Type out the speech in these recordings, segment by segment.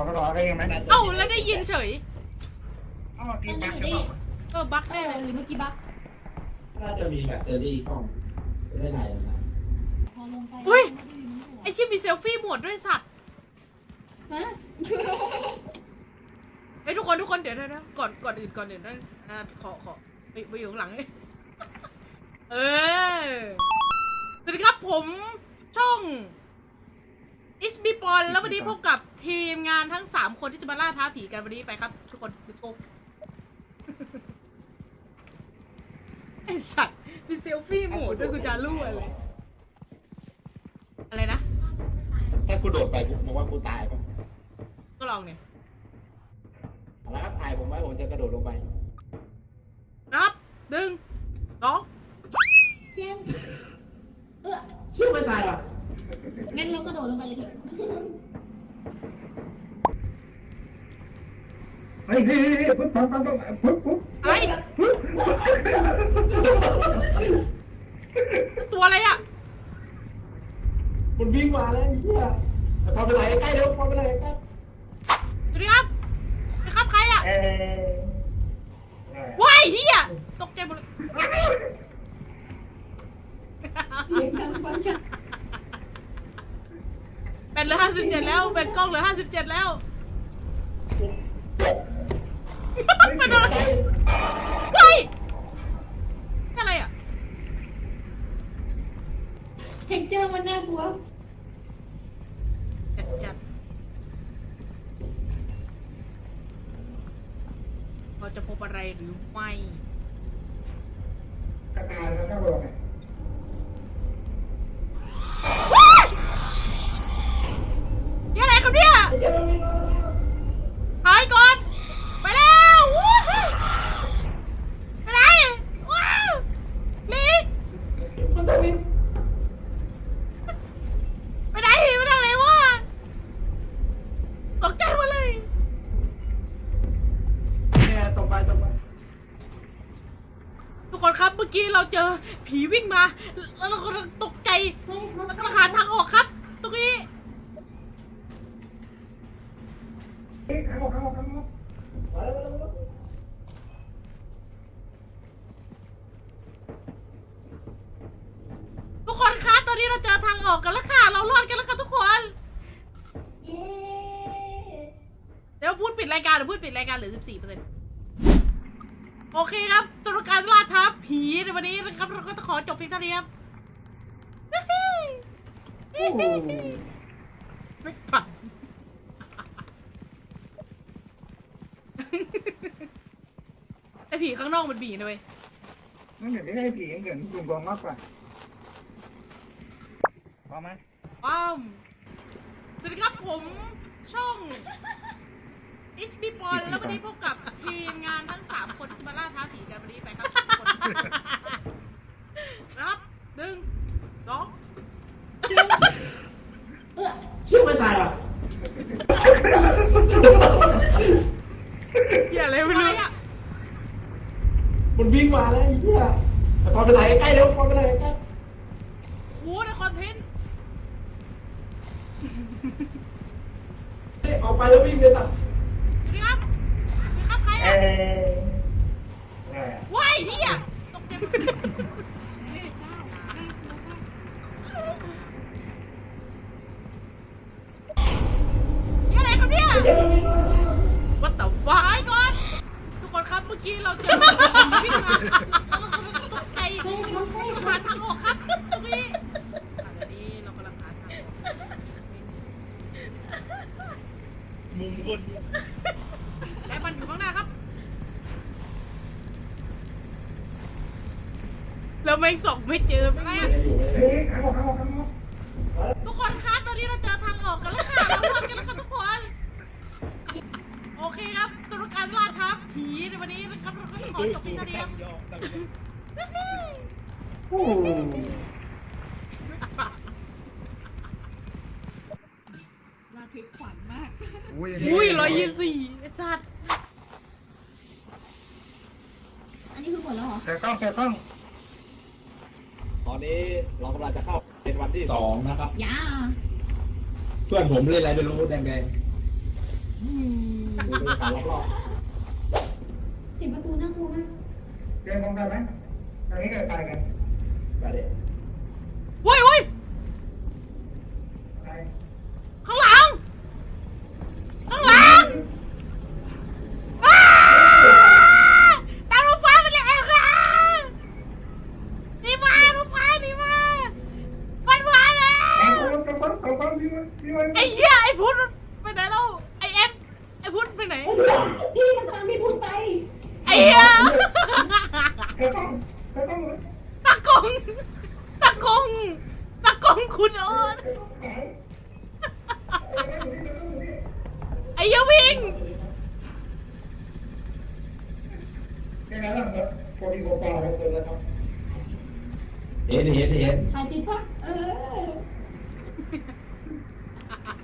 เขาก็รอได้ยังไหมเอ้าแล้วได้ยินเฉยเอ้ากินบักได้เออบั๊กเออหรือเมื่อกี้บักน่าจะมีแบตเตอรี่กล้องได้ไหนนะพอลงไปเฮ้ยมันก็ยืนหัวไอชิปมีเซลฟี่โหมดด้วยสัตว์ฮะไอยทุกคนทุกคนเดี๋ยวเดี๋ยวเดี๋ยวก่อนก่อนอื่นก่อนอื่นนะอ่าขอขอไปไปอยู่ข้างหลังเลยเออสวัสดีครับผมช่องอิสบีปอนแล้ววันนี้พบกับ ทีมงานทั้งสามคนที่จะมาล่าท้าผีกันวันนี้ไปครับ ทุกคนดูโชคไอสัตว์มีเซลฟี่โหมดด้วยกูจะรั่วเลยอะไรนะ ถ้ากูโดดไปกูมองว่ากูตายป่ะก็ลองเนี่ยแล้วก็ถ่ายผมไว้ผมจะกระโดดลงไปนับหนึ่งสองเพียงเออเชื่อไม่ตายหรองั้นเรากระโดดลงไปเลยเถอะ เฮ้ยนี่นี่ปุ๊บปุ๊บปุ๊บปุ๊บปุ๊บอะไรตัวอะไรอะมันวิ่งมาแล้วไอ้เหี้ยพอไปไหนใกล้เร็วพอไปไหนใกล้สวัสดีครับสวัสดีครับใครอะเอ๊ะว้ายเฮียตกใจหมดเลยเสียงดังฟังชัดเป็นเหลือห้าสิบเจ็ดแล้วเป็นกล้องเหลือห้าสิบเจ็ดแล้ว เป็นอะไรว้ายอะไรอะ เท็กเจอร์มันน่ากลัว จัดจัดเราจะพบอะไรหรือไม่ กระตายแล้วก็บอกไงนี่อะไรครับเนี่ยหายก่อน ไปแล้ววู้ฮู้ไปไหนว้าวลี มันต้องมี ไปไหนไปทางไหนวะตกใจหมดเลย เนี่ยตรงไปตรงไป ทุกคนครับเมื่ อกี้เราเจอผีวิ่งมา แล้วเราก็ตกใจใช่ครับแล้วก็หาทางออกครับ ตรงนี้เอ๊ะข้างออกข้างออกข้างออกมาแล้วมาแล้วมาแล้วทุกคนคะตอนนี้เราเจอทางออกกันแล้วค่ะ เรารอดกันแล้วค่ะทุกคนเย้เดี๋ยวพูดปิดรายการเดี๋ยวพูดปิดรายการเหลือ14เปอร์เซ็นต์ โอเคครับสำหรับการล่าท้าผีในวันนี้นะครับเราก็ต้องขอจบเพียงเท่านี้ครับโอ้โหไม่ฝันไอผีข้างนอกมันบีนะเว้ยมันเหมือนไม่ใช่ผีเหมือนกลุ่มกองมากกว่าพอไหมว้าวสวัสดีครับผมช่อง อิสบีบอลแล้ววันนี้พบกับทีมงานทั้ง 3 คนที่จะมาล่าท้าผีกันวันนี้ไปครับทุกคนนะครับหนึ่งสอง เออ เชื่อไม่ตายหรอ อย่าเลยไม่รู้อะ มันวิ่งมาแล้วไอ้เหี้ยพอไปไหนใกล้เร็วพอไปไหนใกล้ โหในคอนเทนต์ เฮ้ยออกไปแล้ววิ่งเลยตัด สวัสดีครับสวัสดีครับใคร เอ๊ อะะอะไรอะ ว้ายเฮียตกใจหมดแม่เจ้าน่ากลัวมากนี่อะไรครับเนี่ยเดี๋ยวมันวิ่งมา What the fuck ไปก่อน ทุกคนครับเมื่อกี้เราเจอผีวิ่งมาแล้วเราก็ตกใจใช่ครับใช่คหารับทางออกครับตรงนี้อะเดี๋ยวนี้เรากำลังหาทางออกมุมคนและมันอยู่ข้างหน้าครับ เราไม่ส่องไม่เจอไม่ได้อยู่ไม่ได้เอ๊ะข้างออกข้างออกข้างออกทุกคนคะตอนนี้เราเจอทางออกกันแล้วค่ะเรารอดกันแล้วค่ะทุกคน โอเคครับสำหรับการล่าท้าผีในวันนี้นะครับเราก็ขอจบเพียงเท่านี้ครับโอ้โหระทึกขวัญมาก อุ้ยร้อยยี่สิบสี่ไอ้สัตว์ อันนี้คือหมดแล้วเหรอ แต่กล้องแต่กล้องต อนนี้เรากำลังจะเข้าเป็นวันที่สองนะครับ ยาเพื่อนผมเล่นอะไรไม่รู้แดงดูบรรยากาศรอบเสียงประตูน่ากลัวมากเดินมองกันไหมทางนี้ก็ตายกันๆไปเด็เฮ้ยเฮ้ย ตาย ข้างหลัง ข้างหลังอ้าตามรถไฟมาแล้วค่ะหนี่มารถไฟหนี่มามันมาแล้ว เอาเอาเอาเอาเอาพี่มันพี่มัน ไอ้เหี้ยไอ้พุทธไปไหนแล้วไอ้เอ็มไอ้พุทธไปไหน พี่มันตามพี่พูดไป ไอ้เหี้ย ก็ ต้องก็ต้องตากงตากงตากงคุณโอนไอ้เหี้ยวิ่งยังไงล่ะครับโปรตีนโปรตีนอะไรเกินแล้วครับเห็นเห็นเห็นถ่ายติดปะเออ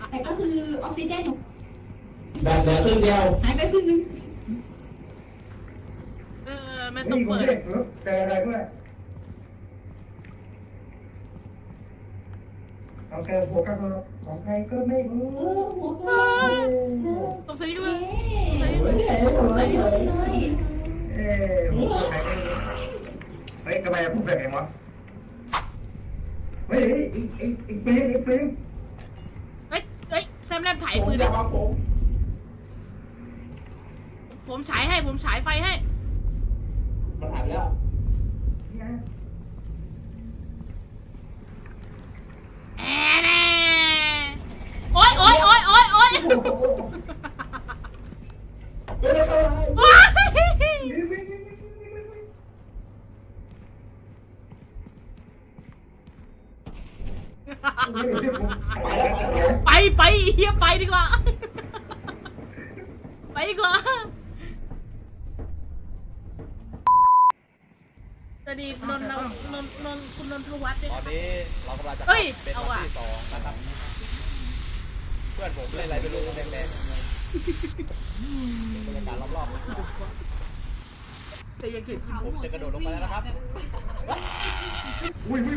แต่ก็คือออกซิเจนแบบเหลือครึ่งเดียวหายไปครึ่งนึง เออไม่ต้องเปิด เจออะไรด้วยเอาแค่โฟกัสของใครก็ไม่รู้เออหัวเกินเธอตรงสนี้เอ๊เลยะใส่เลยเอ๊ะผมใครไม่รู้เฮ้ยทำไมพูดแบบนี้วะเฮ้ยไอ้ไอ้ไอ้เป้ไอ้เป้เฮ้ยเฮ้ยแซมแลมถ่ายผมปืนจะดิมาผมผมฉายให้ผมฉายไฟให้มันหายไป แล้วแอะแน่โอ๊ยโอ๊ยโอ๊ยโอ๊ยโอ๊ยเฮ้ยเฮ้ยเฮ้ยว้ายไปแล้วไปแล้ว ไปไปเฮียไปดีกว่า ไปดีกว่าสวัส ดีนนท์นนท์นนท์นนท์คุณนนทวัฒน์ด้วยตอนนี้เรากำลังจะเฮ้ยเป็นเอาวันว่ะที่สองนะครับ เพื่อนผมเล่นอะไรไม่รู้แดงๆบรรยากาศรอบๆนะแต่ยังเห็นผมจะกระโดดลงไปแล้วนะครับอุ้ยอุ้ย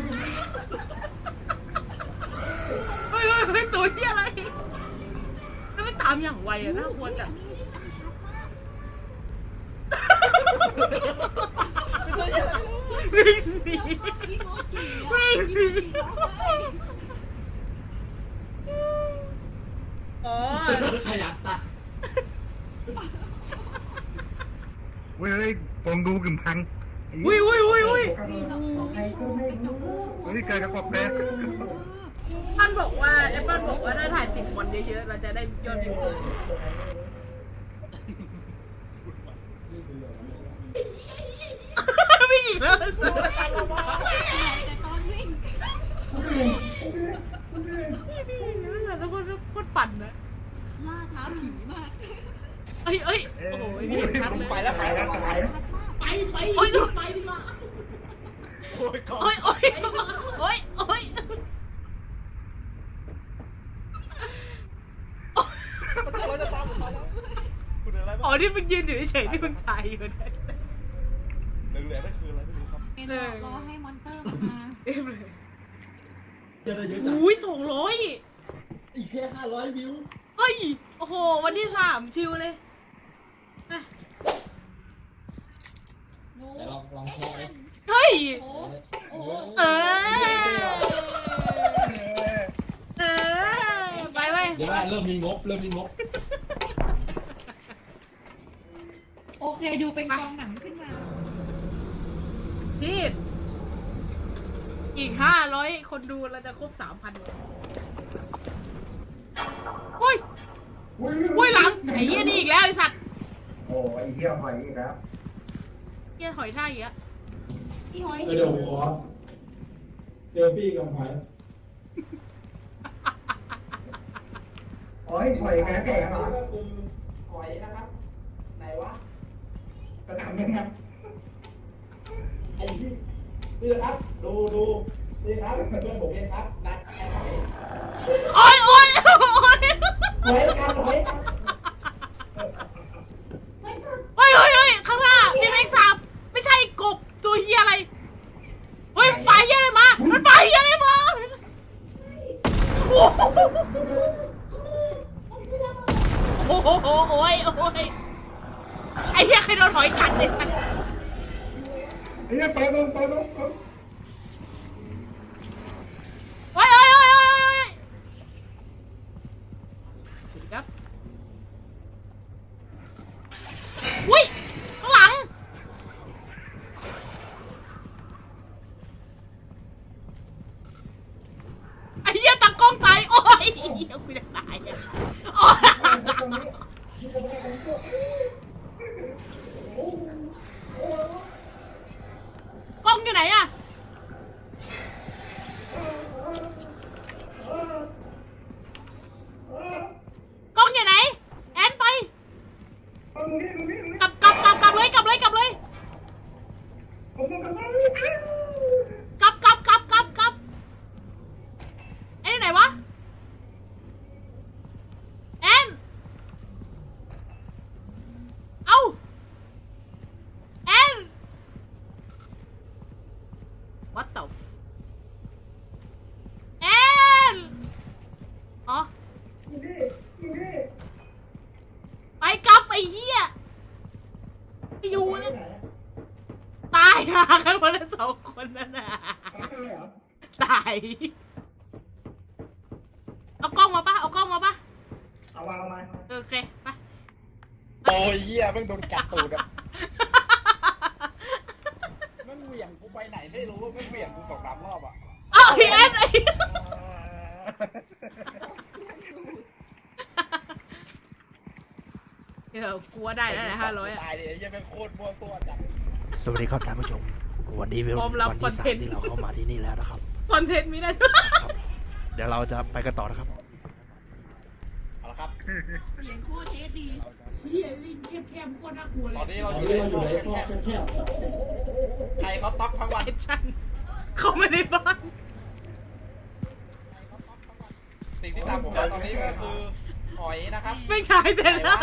เฮ้ยเฮ้ยเฮ้ยตัวเฮียอะไรแล้วไม่ตามอย่างไวอะน่ากลัวจังวิ่ วิ่งหนีวิ่งหนีโอ๋อขยับตัดเฮ้ยผมดูกึ่งพังอุ้ยอุ้ยอุ้ยอุ้ยของใครก็ไม่เฮ้ยเกิดกับปอบแดงท่านบอกว่าแอปเปิลบอกว่าถ้าถ่ายติดบอลเยอะๆเราจะได้ยอดวิววิ่งอีก แล้วแต่ตอนวิ่งแล้วคนโคตรปั่นนะล่าท้าผีมากเอ้ยเอ้ยโอ้โหนี่เห็นชัดเลยไปแล้วตายแล้วตายแล้วไปไปไปดีกว่าโอ้ยโอ้ยโอ้ยโอ้ยโอ้ยเราจะตามผมตายแล้วคุณอะไรอ๋อบ้างนี่มึงยืนอยู่เฉยๆนี่มึงถ่ายอยู่นะเหลือๆไรไม่ รู้ครับรอรอให้มอนเตอร์มาเอ็มเลยเจอได้เยอะจังอุ้ยสองร้อยอีกแค่ห้าร้อยวิวเฮ้ย โอ้โห วันที่สามชิวเลยอะโน้แต่ลองลองแชร์ดิเฮ้ย โอ้โอ้เออ เออ ไปไปเดี๋ยวว่าเริ่มมีงบ เริ่มมีงบ โอเค ดูเป็นกองหนังขึ้ นมาพีดอีกห้าร้อยคนดูเราจะครบสามพันเฮ้ยอุ้ยหลังไอ้เหี้ยนี่อีกแล้วไอ้สัตว์โอ้ยเหี้ยหอยอีกแล้วเหี้ยหอยท่าอย่างเงี้ยอีหอยเดี๋ยวขอเจอพี่กับหอยโอ้ยหอยแก่แก่มาคือหอยนะครับ ไหนวะจะทำยังไง ไอ้พี่นี่ครับ ดูดูนี่ครับเพื่อนผมเองครับนัดแอนหอยโอ๊ยโอ๊ยโอ๊ย หอยกันหอยกัน ไม่ก็ เฮ้ยเฮ้ยเฮ้ยข้างหน้ามีแมงสาบไม่ใช่กบตัวเฮียอะไร เฮ้ยปลาเฮียอะไรมา มันปลาเฮียอะไรมาโอ้โห มันคืออะไร โหโอ้ยโอ้ยไอ้เหี้ยใครโดนหอยกัดไอ้สัส ไอ้เนี่ยไปลงไปลงไปลง โอ้ยโอ้ยโอ้ยโอ้ยโอ้ยสวัสดีครับอุ้ยข้างหลัง ไอ้เหี้ยตากล้องตาย โอ้ยเหี้ยกูจะตายอะโอ้ยกล้องอยู่ไหนอะกล้องอยู่ไหน แอนไป เอาตรงนี้ตรงนี้ตรงนี้ กลับกลับกลับกลับเลยกลับเลยกลับเลย ผมลงกันไป กลับกลับกลับกลับกลับแอนอยู่ไหนวะ แอน เอาแอน what the f แอนอ๋อ อยู่นี่อยู่นี่ ไปกลับไอ้เหี้ยไปอยู่แล้วตายหา กันหมดแล้วสองคนนั่นน่ะตายเหรอตายเอากล้องมาปะเอากล้องมาปะเอามาเอามาเออโอเคไปโอ้ยเหี้ยแม่งโดนกัดตูดอะแม่งเหวี่ยงกูไปไหนไม่รู้แม่งเหวี่ยงกูสองสามรอบอะเอาไอ้แอนไอ้เดี๋ยวกลัวได้แล้วแหละห้าร้อยตายดิไอ้เหี้ยแม่งโคตรมั่วตัวจัด สวัสดีครับท่านผู้ชม วันนี้เป็นพร้อมรับวันคอนที่เทสามนต์ ที่เราเข้ามาที่นี่แล้วนะครับ คอนเทนต์มีได้ เดี๋ยวเราจะไปกันต่อนะครับ เอาละครับ เสียงโคตรเทสดี เฮียลิงแคบๆโคตรน่ากลัวตอนเลยนี้เราตอนอยู่นี้ในเราอช่วยู่งในข้อแคบแคบๆใครเขาต๊อกทั้งวันเอชันเขาไม่ได้บ้านสิ่งที่ตามผมมาตอนนี้ก็คือหอยนะครับ ไม่ใช่แต่ละ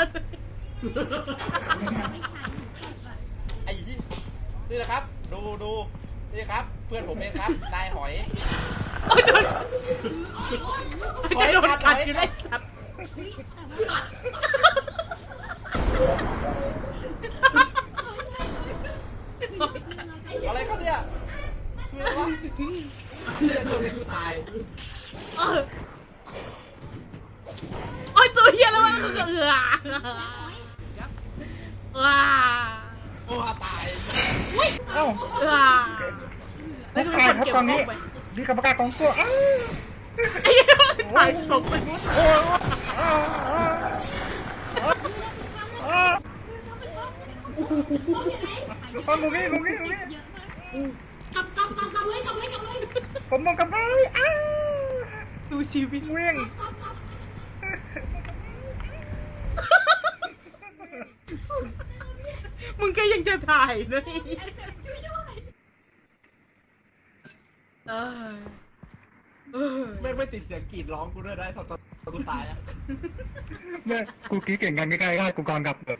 ไม่ใช่หนูแอบอะ ไอ้ที่ นี่นะครับ ดูดูนี่ครับ เพื่อนผมเองครับ นายหอยโอ้ยโดนจะโดนกัดอยู่เลยสัตว์เฮ้ยแต่ว่าอะไรครับเนี่ยคืออะไรวะเรื่องตัวนี้คือตายเออโอ้ยตัวเฮียแล้วมันก็เอือว้า โอ้ตายเอ้าเอือแล้วก็มีคนเก็บกล้องไปนี่กรรมการของตัวอ้าวไอ้เหี้ยถ่ายศพไปหมดเอาตรงนี้ตรงนี้ตรงนี้เยอะมากกลับกลับกลับกลับเลยกลับเลยกลับเลยผมลงกันไปอ้าวดูชีวิตเวี่ยงมึงก็ยังจะถ่ายเลยช่วยด้วย เออเออแม่งไม่ติดเสียงกรีดร้องกูด้วยนะตอนตอนตอนกูตายอะเนี่ยกูกี้เก่งกันไม่ใกล้ๆกูกรกับแบบ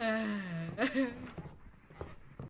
เออ